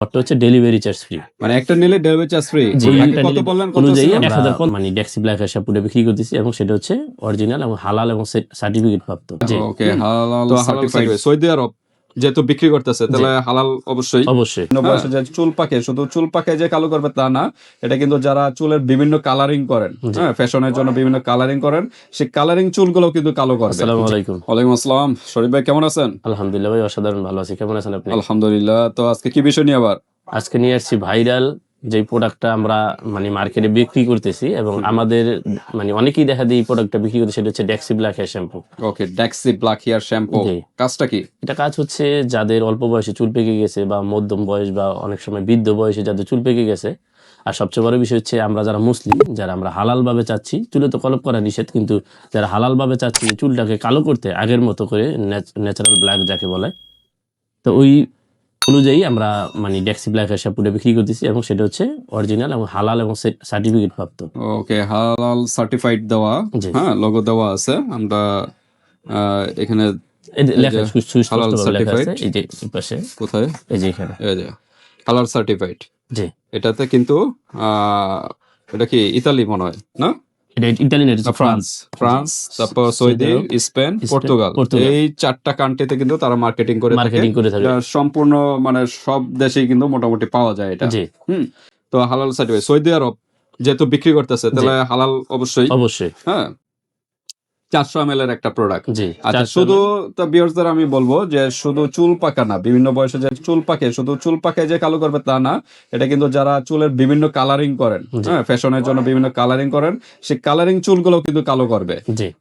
অফারটা হচ্ছে delivery charge free মানে একটা নিলে ডেলিভারি চার্জ ফ্রি জি একটা কত নিলে বললেন অনুযায়ী এক হাজার পঞ্চাশ মানে ডেক্সি ব্ল্যাক শ্যাম্পুটা বিক্রি করতেছি এবং সেটা হচ্ছে অরিজিনাল এবং হালাল এবং সার্টিফিকেট প্রাপ্ত। ওকে হালাল সার্টিফাইড সৌদি আরব। যেহেতু বিক্রি করতেছে তাহলে হালাল অবশ্যই। অবশ্যই। যে চুল পাকে শুধু চুল পাকে যে কালো করবে তা না এটা কিন্তু যারা চুলের বিভিন্ন কালারিং করেন হ্যাঁ ফ্যাশনের জন্য বিভিন্ন কালারিং করেন সেই কালারিং চুলগুলো কিন্তু কালো করে আসসালামু আলাইকুম। ওয়ালাইকুম আসসালাম। শরীফ ভাই কেমন আছেন? আলহামদুলিল্লাহ ভাই অসাধারণ ভালো আছি। কেমন আছেন আপনি? আলহামদুলিল্লাহ। তো আজকে কি বিষয় নিয়ে আবার? আজকে নিয়ে আসছি ভাইরাল যে প্রোডাক্টটা আমরা মানে মার্কেটে বিক্রি করতেছি এবং আমাদের মানে অনেকেই দেখা দিয়ে এই প্রোডাক্টটা বিক্রি করতে সেটা হচ্ছে Dexe black hair shampoo okay Dexe black hair shampoo. কাজটা কি? এটা কাজ হচ্ছে যাদের অল্প বয়সে চুল পেকে গেছে বা মধ্যম বয়স বা অনেক সময় বৃদ্ধ বয়সে যাদের চুল পেকে গেছে আর সবচেয়ে বড় বিষয় হচ্ছে আমরা যারা মুসলিম যারা আমরা হালাল ভাবে চাচ্ছি চুলে তো কলপ করা নিষেধ কিন্তু যারা হালাল ভাবে চাচ্ছি চুলটাকে কালো করতে আগের মতো করে ন্যাচারাল ব্ল্যাক যাকে বলে তো ওই অনুযায়ী আমরা মানে ডেক্সি ব্ল্যাক শ্যাম্পুটা বিক্রি করতেছি এবং সেটা হচ্ছে অরিজিনাল এবং হালাল এবং সার্টিফিকেট প্রাপ্ত। ওকে হালাল সার্টিফাইড দেওয়া হ্যাঁ লোগো দেওয়া আছে। আমরা এখানে লেখা হালাল certified। এই যে পাশে। কোথায়? এই যে এখানে। এই যে কালার সার্টিফাইড জি। এটাতে কিন্তু আহ, এটা কি ইতালি মনে হয় না? এটা না, ফ্রান্স ফ্রান্স তারপর সৌদি স্পেন পর্তুগাল। এই চারটা কান্ট্রিতে কিন্তু তারা মার্কেটিং করে মার্কেটিং করে থাকে। সম্পূর্ণ মানে সব দেশেই কিন্তু মোটামুটি পাওয়া যায় এটা। জি। হুম তো হালাল সার্টিফাই সৌদি আরব যেহেতু বিক্রি করতেছে তাহলে হালাল অবশ্যই। অবশ্যই। হ্যাঁ চারশো এম এর একটা প্রোডাক্ট জি আচ্ছা শুধু তো বিয়ার্সদের আমি বলব যে শুধু চুল পাকা না বিভিন্ন বয়সে যে চুল পাকে শুধু চুল পাকে যে কালো করবে তা না এটা কিন্তু যারা চুলের বিভিন্ন কালারিং করেন হ্যাঁ ফ্যাশনের জন্য বিভিন্ন কালারিং করেন সেই কালারিং চুলগুলো কিন্তু কালো করবে।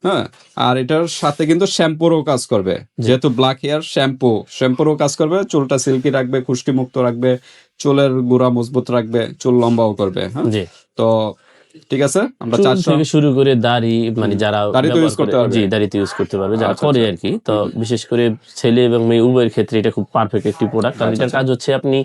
হ্যাঁ আর এটার সাথে কিন্তু শ্যাম্পুরও কাজ করবে। যেহেতু ব্ল্যাক হেয়ার শ্যাম্পু শ্যাম্পুরও কাজ করবে চুলটা সিল্কি রাখবে খুশকি মুক্ত রাখবে চুলের গুড়া মজবুত রাখবে চুল লম্বাও করবে হ্যাঁ। তো ঠিক আছে? আমরা চারশো থেকে শুরু করে দাড়ি মানে যারা দাড়ি তো use করতে পারবে। জি দাড়িতে ইউজ করতে পারবে যারা আচ্ছা, করে আর কি তো বিশেষ করে ছেলে এবং মেয়ে উভয়ের ক্ষেত্রে এটা খুব পারফেক্ট একটি প্রোডাক্ট কারণ আচ্ছা, এটার কাজ হচ্ছে আপনি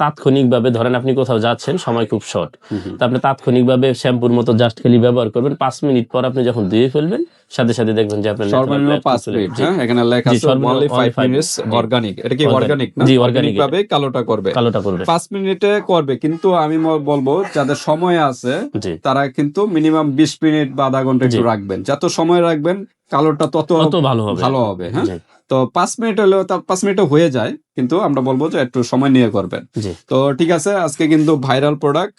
তাৎক্ষণিক ভাবে ধরেন আপনি কোথাও যাচ্ছেন সময় খুব শর্ট তো আপনি তাৎক্ষণিক ভাবে শ্যাম্পুর মতো জাস্ট খালি ব্যবহার করবেন। পাঁচ মিনিট পর আপনি যখন ধুয়ে ফেলবেন সাথে সাথে দেখবেন যে আপনার সর্বনিম্ন black পাঁচ মিনিট হ্যাঁ? এখানে লেখা আছে only only five minutes organic এটা কি অর্গানিক না? জি, অর্গানিক ভাবে কালোটা করবে। কালোটা করবে। পাঁচ মিনিটে করবে কিন্তু আমি বলব যাদের সময় আছে জি। তারা কিন্তু মিনিমাম বিশ মিনিট বা আধা ঘণ্টা একটু রাখবেন। যত সময় রাখবেন কালোটা তত ভালো হবে। ভালো হবে হ্যাঁ? তো পাঁচ মিনিট হলেও তার পাঁচ মিনিটে হয়ে যায় কিন্তু আমরা বলব যে একটু সময় নিয়ে করবেন। তো ঠিক আছে আজকে কিন্তু ভাইরাল প্রোডাক্ট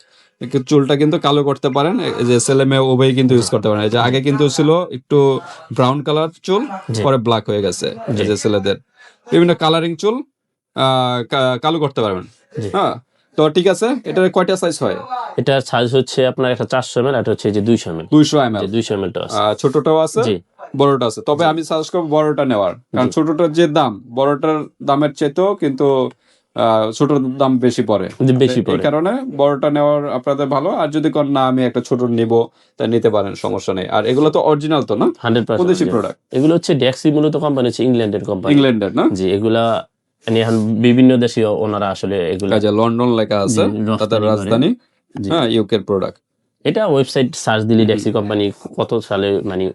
চুলটা কিন্তু কালো করতে পারেন যে ছেলে মেয়ে উভয় কিন্তু ইউজ করতে পারেন। যে আগে কিন্তু ছিল একটু ব্রাউন কালার চুল পরে ব্ল্যাক হয়ে গেছে যে ছেলেদের। বিভিন্ন কালারিং চুল আহ, কালো করতে পারবেন হ্যাঁ? তো ঠিক আছে এটার কয়টা সাইজ হয়? এটার সাইজ হচ্ছে আপনার একটা চারশো এম এল এটা হচ্ছে যে দুইশো এম এল দুইশো এম এল দুইশো এম এলটা ছোটটাও আছে জি। বড়টা আছে। তবে আমি সাজেস্ট করব বড়টা নেওয়ার। কারণ ছোটটার যে দাম বড়টার দামের চেয়েতেও কিন্তু ছোটর দাম বেশি পড়ে। বেশি পড়ে। কারণে বড়টা নেওয়ার আপনাদের ভালো। আর যদি কোন না আমি একটা ছোট নিব তা নিতে পারেন সমস্যা নেই। আর এগুলো তো অরিজিনাল তো না? হান্ড্রেড পার্সেন্ট প্রোডাক্ট এগুলো হচ্ছে ডেক্সি মূলত কোম্পানি হচ্ছে ইংল্যান্ডের কোম্পানি ইংল্যান্ডের না? জি এগুলা এখন বিভিন্ন দেশীয় ওনারা আসলে এগুলা লন্ডন লেখা আছে তাদের রাজধানী হ্যাঁ ইউকের প্রোডাক্ট এটা ওয়েবসাইট সার্চ দিলে ট্যাক্সি কোম্পানি কত সালে মানে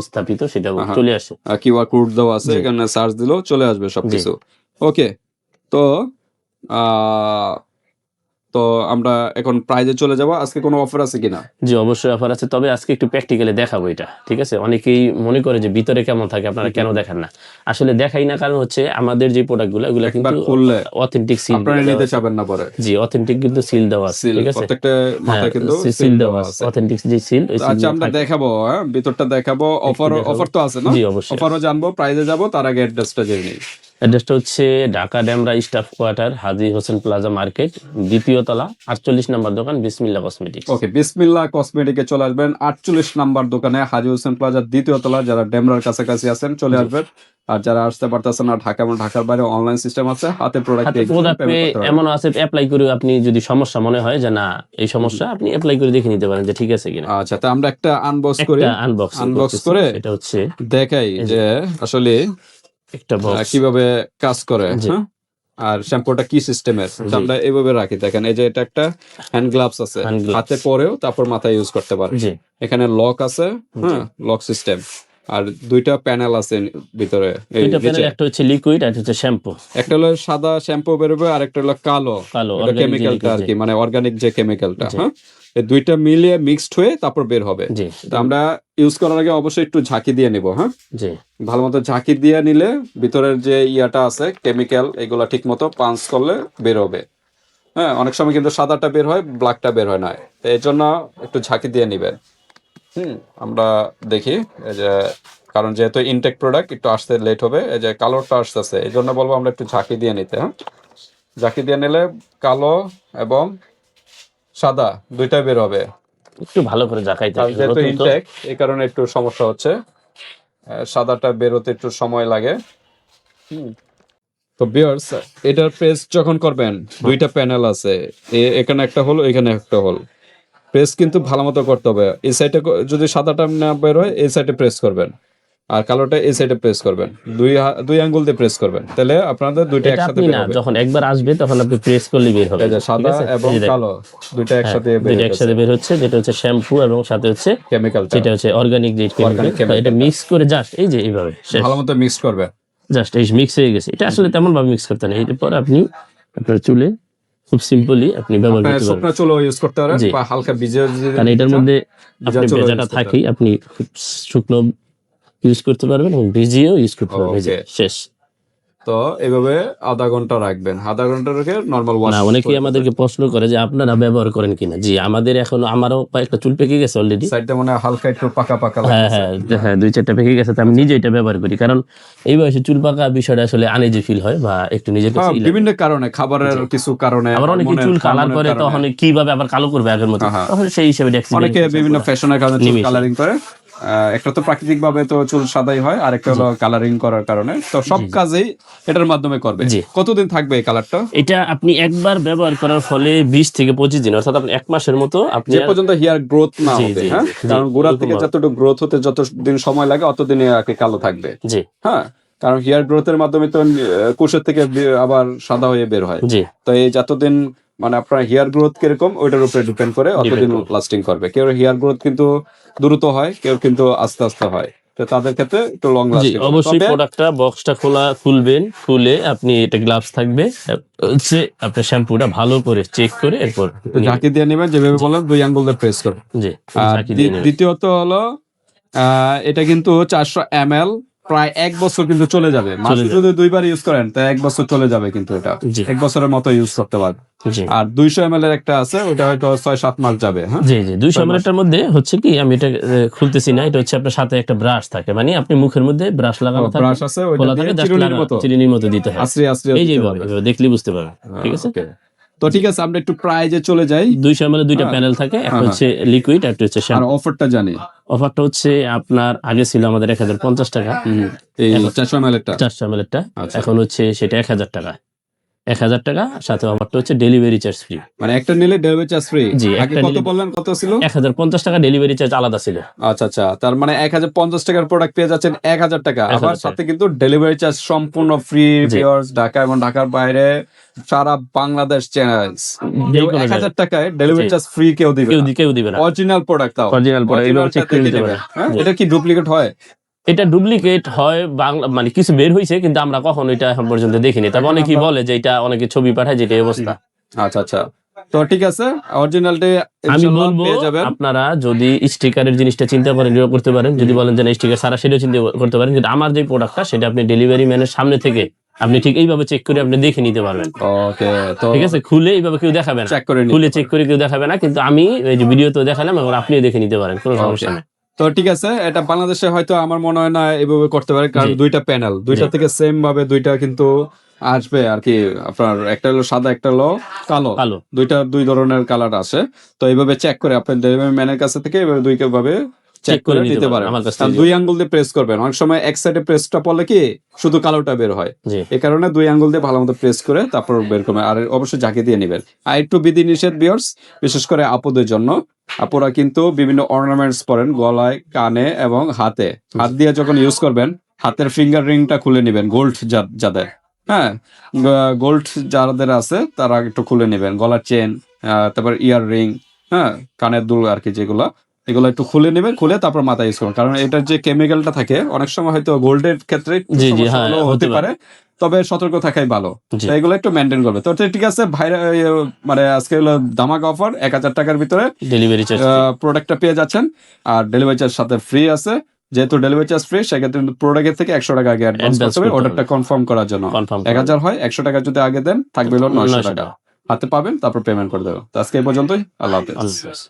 স্থাপিত সেটা। চলে আসে। কিউআর কোড দেওয়া আছে এখানে সার্চ দিলেও চলে আসবে সবকিছু। ওকে তো আহ, তো আমরা এখন প্রাইজে চলে যাব। আজকে কোনো অফার আছে কিনা? জি অবশ্যই অফার আছে। তবে আজকে একটু প্র্যাকটিক্যালি দেখাবো এটা ঠিক আছে? অনেকেই মনে করে যে ভিতরে কেমন থাকে আপনারা কেন দেখেন না। আসলে দেখাই না কারণ হচ্ছে আমাদের যে প্রোডাক্টগুলো এগুলো কিন্তু অথেন্টিক সিল আপনারা নিতে চাবেন না পরে। জি অথেন্টিক কিন্তু সিল দেওয়া আছে ঠিক আছে? প্রত্যেকটা মাথায় কিন্তু সিল দেওয়া আছে। অথেন্টিক যে সিল আচ্ছা আমরা দেখাবো হ্যাঁ ভিতরটা দেখাবো। অফার অফার তো আছে না? জি অবশ্যই। অফারও জানব প্রাইজে যাব তার আগে অ্যাড্রেসটা জেনে নিই। অ্যাড্রেসটা হচ্ছে Dhaka Demra staff quarter Haji Hossain plaza market দ্বিতীয় তলা আটচল্লিশ নম্বর দোকান বিসমিল্লা কসমেটিক ওকে বিসমিল্লাহ কসমেটিকে চলে আসবেন আটচল্লিশ নাম্বার দোকানে হাজি হোসেন প্লাজার দ্বিতীয় তলা যারা ডেমরার কাছাকাছি আছেন চলে আসবেন। আর যারা আসতে পারতেছেন না ঢাকা এবং ঢাকার বাইরে অনলাইন সিস্টেম আছে হাতে প্রোডাক্ট এমন আছে অ্যাপ্লাই করে আপনি যদি সমস্যা মনে হয় যে না এই সমস্যা আপনি অ্যাপ্লাই করে দেখে নিতে পারেন যে ঠিক আছে কিনা। আচ্ছা তা আমরা একটা আনবক্স করি। আনবক্স unbox করে এটা হচ্ছে দেখাই যে আসলে একটা বক্স কীভাবে কাজ করে হ্যাঁ? আর শ্যাম্পুটা কি সিস্টেমের। আমরা এভাবে রাখি। দেখেন এই যে এটা একটা হ্যান্ড গ্লাভস আছে। হাতে পরেও তারপর মাথায় ইউজ করতে পারে এখানে লক আছে হ্যাঁ? লক সিস্টেম আর দুইটা প্যানেল আছে ভিতরে দুইটা প্যানেল। একটা হচ্ছে লিকুইড আর হচ্ছে শ্যাম্পু একটা হলো সাদা শ্যাম্পু বেরোবে আর একটা হলো কালো। কালো কেমিক্যালটা আর কি মানে অর্গানিক যে কেমিক্যালটা হ্যাঁ? এই দুইটা মিলিয়ে মিক্সড হয়ে তারপর বের হবে। তো আমরা ইউজ করার আগে অবশ্যই একটু ঝাঁকি দিয়ে নিব হ্যাঁ? জি। ভালো মতো ঝাঁকি দিয়ে নিলে ভিতরের যে ইয়াটা আছে কেমিক্যাল এগুলা ঠিক মতো পাঞ্চ করলে বের হবে। হ্যাঁ অনেক সময় কিন্তু সাদাটা বের হয় ব্ল্যাকটা বের হয় না। তো এই জন্য একটু ঝাঁকি দিয়ে নিবেন। হুম আমরা দেখি যে কারণ যেহেতু ইনটেক প্রোডাক্ট একটু আসতে লেট হবে এই যে কালোটা আসতেছে এই জন্য বলব আমরা একটু ঝাঁকি দিয়ে নিতে হ্যাঁ? ঝাঁকি দিয়ে নিলে কালো এবং সাদা দুইটাই বের হবে। একটু ভালো করে হবে। যেহেতু ইনটেক এই কারণে একটু সমস্যা হচ্ছে। সাদাটা বেরোতে একটু সময় লাগে। হুম। তো বিয়ার্স এটার প্রেস যখন করবেন দুইটা প্যানেল আছে এখানে একটা হল এখানে একটা হল প্রেস কিন্তু ভালো মতো করতে হবে। এই সাইডে যদি সাদাটা না বের হয় এই সাইডে প্রেস করবেন। আর কালোটা এই সাইডে প্রেস করবেন। দুই দুই আঙ্গুল দিয়ে প্রেস করবেন। তাহলে আপনাদের দুইটা একসাথে বের না হবে। যখন একবার আসবে তখন আপনি প্রেস করলে বের হবে। সাদা এবং। কালো দুইটা একসাথে হ্যাঁ, বের দুইটা একসাথে বের হচ্ছে যেটা হচ্ছে শ্যাম্পু এবং সাথে হচ্ছে কেমিক্যাল যেটা হচ্ছে অর্গানিক যে chemical এটা মিক্স করে জাস্ট এই যে এইভাবে ভালো মতো মিক্স করবেন। জাস্ট এই মিক্স হয়ে গেছে। এটা আসলে তেমন ভাবে মিক্স করতে নেই। এরপর আপনি আপনার চুলে খুব সিম্পলি আপনি ব্যবহার করতে পারেন শুকনো চুলো ইউজ করতে পারেন বা হালকা ভিজে কারণ এটার মধ্যে আপনি ভেজাটা থাকেই আপনি শুকনো ইউজ করতে পারবেন এবং ভিজিও ইউজ করতে পারবেন। শেষ। তো এভাবে আধা ঘণ্টা রাখবেন। আধা ঘণ্টা রেখে নর্মাল ওয়াশ না অনেকেই আমাদেরকে প্রশ্ন করে যে আপনারা ব্যবহার করেন কিনা? জি আমাদের এখন আমারও কয়েকটা চুল পেকে গেছে অলরেডি সাইডটা মনে হালকা একটু পাকা পাকা হ্যাঁ হ্যাঁ হ্যাঁ দুই চারটা পেকে গেছে তো আমি নিজে এটা ব্যবহার করি। কারণ এই বয়সে চুল পাকা বিষয়টা আসলে আনেজি ফিল হয় বা একটু নিজের কাছে হ্যাঁ। বিভিন্ন কারণে খাবারের কিছু কারণে আবার অনেকে চুল কালার করে তখন কীভাবে আবার কালো করবে আগের মতো? হ্যাঁ। তখন সেই হিসেবে অনেকে বিভিন্ন ফ্যাশনের কারণে চুল কালারিং করে। একটা তো প্রাকৃতিক ভাবে তো চুল সাদাই হয় আর একটা হলো কালারিং করার কারণে। তো সব কাজেই এটার মাধ্যমে করবে। কতদিন থাকবে এই কালারটা এটা আপনি একবার ব্যবহার করার ফলে বিশ থেকে পঁচিশ দিন অর্থাৎ আপনি এক মাসের মতো আপনি যে পর্যন্ত হেয়ার গ্রোথ না হবে হ্যাঁ? কারণ গোড়া থেকে। যতটুকু গ্রোথ হতে যতদিন সময় লাগে অতদিনে কি কালো থাকবে। জি। হ্যাঁ? কারণ হেয়ার গ্রোথের মাধ্যমে তো কোষের থেকে আবার সাদা হয়ে বের হয়। তো এই যতদিন মানে আপনার হেয়ার গ্রোথ কীরকম ওইটার উপরে ডিপেন্ড করে অতদিন লাস্টিং করবে। কেউ হেয়ার গ্রোথ কিন্তু দ্রুত হয় কেউ কিন্তু আস্তে আস্তে হয়। তো তাদের ক্ষেত্রে একটু লং লাস্টিং অবশ্যই প্রোডাক্টটা বক্সটা খোলা খুলবেন খুলে আপনি এটা গ্লাভস থাকবে। হচ্ছে আপনার শ্যাম্পুটা ভালো করে চেক করে এরপর ঝাঁকি দিয়ে নেবেন যেভাবে বললাম দুই আঙ্গুল দিয়ে প্রেস করবে জি। দ্বিতীয়ত হলো আহ, এটা কিন্তু চারশো এম প্রায় এক বছর কিন্তু চলে যাবে। মাসে। যদি দুইবার ইউজ করেন তা এক বছর চলে যাবে কিন্তু এটা। এক বছরের মতো ইউজ করতে পারবে আর দুইশো এম এর একটা আছে ওটা হয়তো ছয় সাত মাস যাবে হ্যাঁ? জি জি। দুইশো মিনিটের মধ্যে হচ্ছে কি আমি এটা খুলতেছি না এটা হচ্ছে আপনার সাথে একটা ব্রাশ থাকে। মানে আপনি মুখের মধ্যে ব্রাশ লাগানো থাকে ব্রাশ আছে দিয়ে চিরুনির মতো। চিরুনির মতো দিতে হয়। আশ্রে আশ্রে এই যে দেখলেই বুঝতে পারবেন। ঠিক আছে. তো ঠিক আছে আমরা একটু প্রাইজে চলে যাই। দুইশো এমএল দুইটা হ্যাঁ। প্যানেল থাকে একটা হ্যাঁ, হচ্ছে লিকুইড একটা হচ্ছে আর অফারটা জানি। অফারটা হচ্ছে আপনার আগে ছিল আমাদের এক হাজার পঞ্চাশ টাকা। চারশো এম এরটা চারশো এমএল আচ্ছা। এখন হচ্ছে সেটা এক হাজার টাকা। এক হাজার টাকা সাথে অফারটা হচ্ছে ডেলিভারি চার্জ ফ্রি মানে একটা নিলে ডেলিভারি চার্জ ফ্রি জি, একটা কত বললেন কত ছিল? এক হাজার পঞ্চাশ টাকা ডেলিভারি চার্জ আলাদা ছিল। আচ্ছা আচ্ছা তার মানে এক হাজার পঞ্চাশ টাকার প্রোডাক্ট পেয়ে যাচ্ছেন এক হাজার টাকা। আবার সাথে কিন্তু ডেলিভারি চার্জ সম্পূর্ণ ফ্রি। ঢাকা এবং ঢাকার বাইরে সারা বাংলাদেশ চ্যানেল এক হাজার টাকায় ডেলিভারি চার্জ ফ্রি কেউ দিবে কেউ দিবে না। অরিজিনাল প্রোডাক্ট তাও। অরিজিনাল হ্যাঁ? এটা কি ডুপ্লিকেট হয়? এটা ডুপ্লিকেট হয় বাংলা মানে কিছু বের হয়েছে কিন্তু আমরা কখনো এটা এখন পর্যন্ত দেখিনি। তবে অনেকেই বলে যে এটা অনেকে ছবি পাঠায় যেটা অবস্থা। আচ্ছা আচ্ছা। তো ঠিক আছে অরিজিনালটি আমি বলব আপনারা যদি স্টিকারের জিনিসটা চিন্তা করেন এটাও করতে পারেন যদি বলেন যে না স্টিকার সারা সেটাও চিন্তা করতে পারেন কিন্তু আমার যে প্রোডাক্টটা সেটা আপনি ডেলিভারি ম্যানের সামনে থেকে আপনি ঠিক এইভাবে চেক করে আপনি দেখে নিতে পারবেন। ওকে তো ঠিক আছে? খুলে এইভাবে কেউ দেখাবে না। চেক করে খুলে চেক করে কেউ দেখাবে না কিন্তু আমি এই যে ভিডিওতেও দেখালাম এবং আপনিও দেখে নিতে পারেন কোনো সমস্যা নেই। তো ঠিক আছে এটা বাংলাদেশে হয়তো আমার মনে হয় না এভাবে করতে পারে কারণ দুইটা প্যানেল দুইটা থেকে সেম ভাবে দুইটা কিন্তু আসবে আর কি আপনার একটা হলো সাদা একটা হলো কালো। কালো। দুইটা দুই ধরনের কালার আসে। তো এইভাবে চেক করে আপনার ডেলিভারি ম্যানের কাছে থেকে এভাবে দুই ভাবে চেক করে নিতে পারেন। দুই আঙ্গুল দিয়ে প্রেস করবেন। অনেক সময় এক সাইডে প্রেসটা পড়লে কি শুধু কালোটা বের হয়। এই কারণে দুই আঙ্গুল দিয়ে ভালো মতো প্রেস করে তারপর বের করবেন। আর অবশ্যই ঝাঁকি দিয়ে নেবেন। আর একটু বিধি নিষেধ বিয়ার্স বিশেষ করে আপুদের জন্য। আপুরা কিন্তু বিভিন্ন অর্নামেন্টস পরেন গলায় কানে এবং হাতে। হাত দিয়ে যখন ইউজ করবেন হাতের ফিঙ্গার রিংটা খুলে নেবেন গোল্ড যাদের। হ্যাঁ? গোল্ড যাদের আছে তারা একটু খুলে নেবেন। গলার চেন তারপর ইয়ার রিং হ্যাঁ? কানের দুল আর কি যেগুলা। এগুলো একটু খুলে নেবেন খুলে তারপর মাথায় ইউজ করুন কারণ এটার যে কেমিক্যালটা থাকে অনেক সময় হয়তো গোল্ডের ক্ষেত্রে হ্যাঁ, হতে পারে তবে সতর্ক থাকাই ভালো। এগুলো একটু মেনটেন করবে। তো ঠিক আছে ভাইরা মানে আজকে হলো দামাক অফার এক হাজার টাকার ভিতরে ডেলিভারি চার্জ প্রোডাক্টটা পেয়ে যাচ্ছেন আর ডেলিভারি চার্জ সাথে ফ্রি আছে। যেহেতু ডেলিভারি চার্জ ফ্রি সেক্ষেত্রে প্রোডাক্টের থেকে একশো টাকা আগে অ্যাডভান্স করতে হবে অর্ডারটা কনফার্ম করার জন্য। এক হাজার হয় একশো টাকা যদি আগে দেন থাকবে হলো নয়শো টাকা। হাতে পাবেন তারপর পেমেন্ট করে দেবো। তো আজকে এই পর্যন্তই আল্লাহ হাফেজ।